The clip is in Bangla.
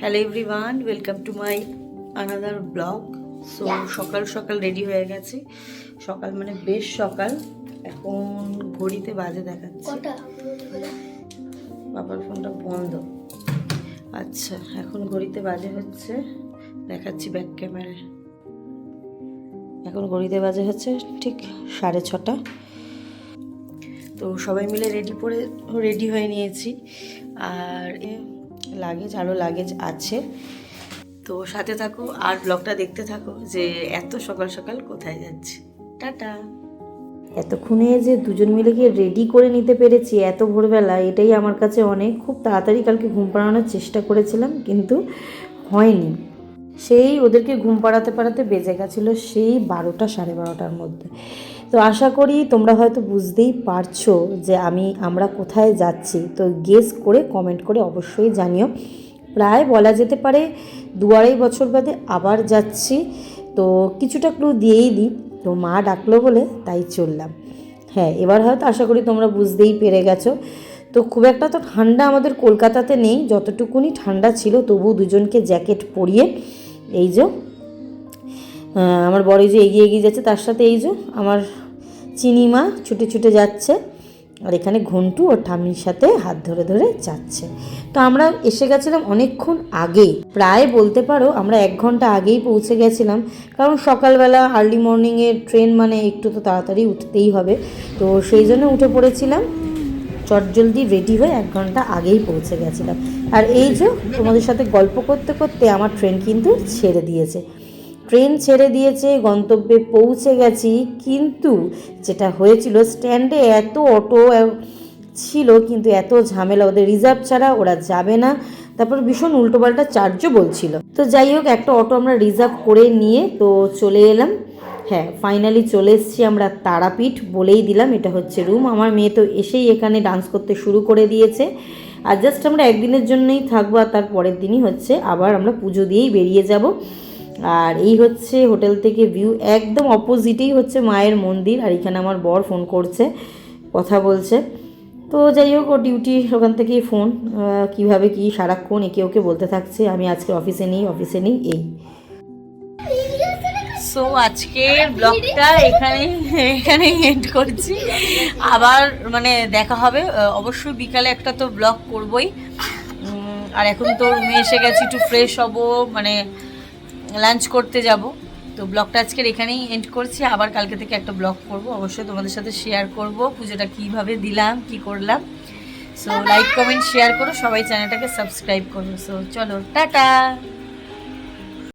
Hello everyone welcome to my another blog so সকাল সকাল রেডি হয়ে গেছি। সকাল মানে বেশ সকাল। এখন ঘড়িতে বাজে দেখাচ্ছে। বাবার ফোনটা বন্ধ। আচ্ছা এখন ঘড়িতে বাজে হচ্ছে। দেখাচ্ছি ব্যাক ক্যামেরায় এখন ঘড়িতে বাজে হচ্ছে ঠিক সাড়ে ছটা। তো সবাই মিলে রেডি করে রেডি হয়ে নিয়েছি। আর লাগেজ আরও লাগেজ আছে। তো সাথে থাকো আর ব্লগটা দেখতে থাকো যে এত সকাল সকাল কোথায় যাচ্ছে। টাটা। এতক্ষণে যে দুজন মিলে গিয়ে রেডি করে নিতে পেরেছি এত ভোরবেলা, এটাই আমার কাছে অনেক, খুব তাড়াতাড়ি কালকে ঘুম পাড়ানোর চেষ্টা করেছিলাম, কিন্তু হয়নি। সেই ওদেরকে ঘুম পাড়াতে পাড়াতে বেজে গেছিল সেই বারোটা সাড়ে বারোটার মধ্যে। তো আশা করি তোমরা হয়তো বুঝতেই পারছ যে আমি, আমরা কোথায় যাচ্ছি। তো গেস করে কমেন্ট করে অবশ্যই জানিও। প্রায় বলা যেতে পারে দু আড়াই বছর বাদে আবার যাচ্ছি। তো কিছুটা ক্লু দিয়েই দিই। তো মা ডাকলো বলে তাই চললাম। হ্যাঁ এবার হয়তো আশা করি তোমরা বুঝতেই পেরে গেছো। তো খুব একটা তো ঠান্ডা আমাদের কলকাতাতে নেই। যতটুকুনি ঠান্ডা ছিল তবু দুজনকে জ্যাকেট পরিয়ে, এই যে আমার বড় যে এগিয়ে এগিয়ে যাচ্ছে, তার সাথে এই যে আমার চিনিমা ছুটে ছুটে যাচ্ছে। আর এখানে ঘন্টু ওর ঠাম্মির সাথে হাত ধরে ধরে যাচ্ছে। তো আমরা এসে গেছিলাম অনেকক্ষণ আগেই। প্রায় বলতে পারো আমরা এক ঘণ্টা আগেই পৌঁছে গেছিলাম। কারণ সকালবেলা আর্লি মর্নিংয়ের ট্রেন মানে একটু তো তাড়াতাড়ি উঠতেই হবে। তো সেই জন্য উঠে পড়েছিলাম। চটজলদি রেডি হয়ে এক ঘণ্টা আগেই পৌঁছে গেছিলাম। আর এই যে তোমাদের সাথে গল্প করতে করতে আমার ট্রেন কিন্তু ছেড়ে দিয়েছে। ট্রেন ছেড়ে দিয়েছে, গন্তব্যে পৌঁছে গেছি, কিন্তু যেটা হয়েছিল, স্ট্যান্ডে এত অটো ছিল, কিন্তু এত ঝামেলা, ওদের রিজার্ভ ছাড়া ওরা যাবে না। তারপর ভীষণ উল্টোপাল্টা চার্জও বলছিল। তো যাই হোক, একটা অটো আমরা রিজার্ভ করে নিয়ে তো চলে এলাম। হ্যাঁ ফাইনালি চলে এসেছি আমরা তারাপীঠ বলেই দিলাম, এটা হচ্ছে রুম। আমার মেয়ে তো এসেই এখানে ডান্স করতে শুরু করে দিয়েছে। আর জাস্ট আমরা একদিনের জন্যই থাকব, আর তার পরের দিনই হচ্ছে আবার আমরা পুজো দিয়েই বেরিয়ে যাব। আর এই হচ্ছে হোটেল থেকে ভিউ একদম অপোজিটেই হচ্ছে মায়ের মন্দির, আর এখানে আমার বর ফোন করছে, কথা বলছে। তো যাই হোক, ও ডিউটি ওখান থেকেই ফোন কীভাবে কি সারাক্ষণ একে ওকে বলতে থাকছে, আমি আজকে অফিসে নেই অফিসে নেই, এই। সো আজকের ব্লগটা এখানে এখানে এন্ড করছি। আবার মানে দেখা হবে অবশ্যই বিকালে একটা তো ব্লগ করবই। আর এখন তো রুমে এসে গেছি, একটু ফ্রেশ হব মানে লাঞ্চ করতে যাব। তো ব্লগটা আজকের এখানেই এন্ড করছি। আবার কালকে থেকে একটা ব্লগ করব। অবশ্যই তোমাদের সাথে শেয়ার করব। পুজোটা কীভাবে দিলাম, কি করলাম। সো লাইক কমেন্ট শেয়ার করো। সবাই চ্যানেলটাকে সাবস্ক্রাইব করো। সো চলো, টাটা!